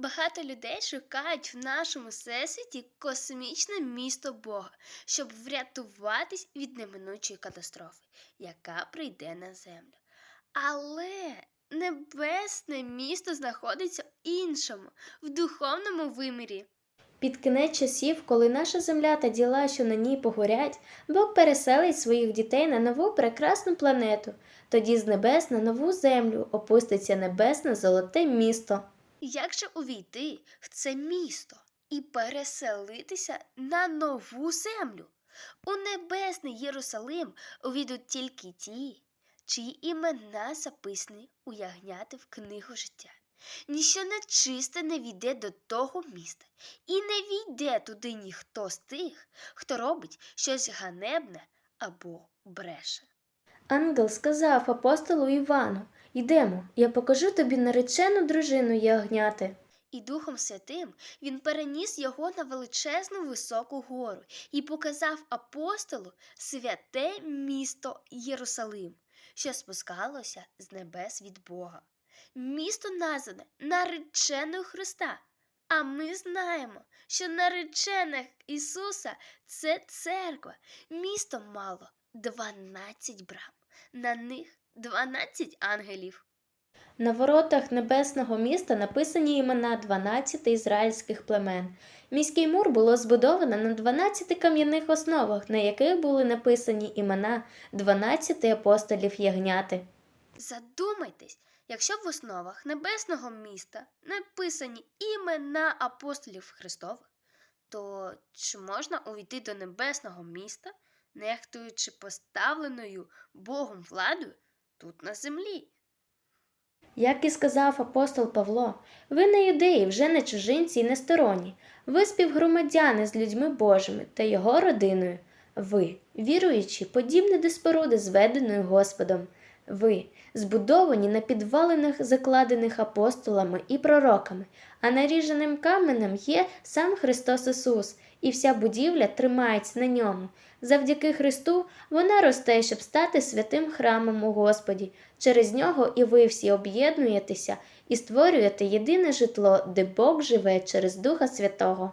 Багато людей шукають в нашому всесвіті космічне місто Бога, щоб врятуватись від неминучої катастрофи, яка прийде на землю. Але небесне місто знаходиться в іншому, в духовному вимірі. Під кінець часів, коли наша земля та діла, що на ній погорять, Бог переселить своїх дітей на нову прекрасну планету. Тоді з небес на нову землю опуститься небесне золоте місто. Як же увійти в це місто і переселитися на нову землю? У небесний Єрусалим увійдуть тільки ті, чиї імена записані у ягняти в книгу життя. Ніщо нечисте не війде до того міста, і не війде туди ніхто з тих, хто робить щось ганебне або бреше. Ангел сказав апостолу Івану: Йдемо, я покажу тобі наречену дружину ягняти. І Духом Святим він переніс його на величезну високу гору і показав апостолу святе місто Єрусалим, що спускалося з небес від Бога. Місто назване нареченою Христа. А ми знаємо, що наречених Ісуса це церква. Місто мало 12 брам, на них 12 ангелів. На воротах небесного міста написані імена 12 ізраїльських племен. Міський мур було збудовано на 12 кам'яних основах, на яких були написані імена 12 апостолів ягняти. Задумайтесь, якщо в основах небесного міста написані імена апостолів Христових, то чи можна увійти до небесного міста, нехтуючи поставленою Богом владою тут на землі? Як і сказав апостол Павло, ви не юдеї, вже не чужинці і не сторонні. Ви співгромадяни з людьми Божими та його родиною. Ви, віруючі, подібні до споруди, зведеної Господом. Ви, збудовані на підвалинах, закладених апостолами і пророками, а наріженим каменем є сам Христос Ісус, і вся будівля тримається на ньому. Завдяки Христу вона росте, щоб стати святим храмом у Господі. Через нього і ви всі об'єднуєтеся і створюєте єдине житло, де Бог живе через Духа Святого.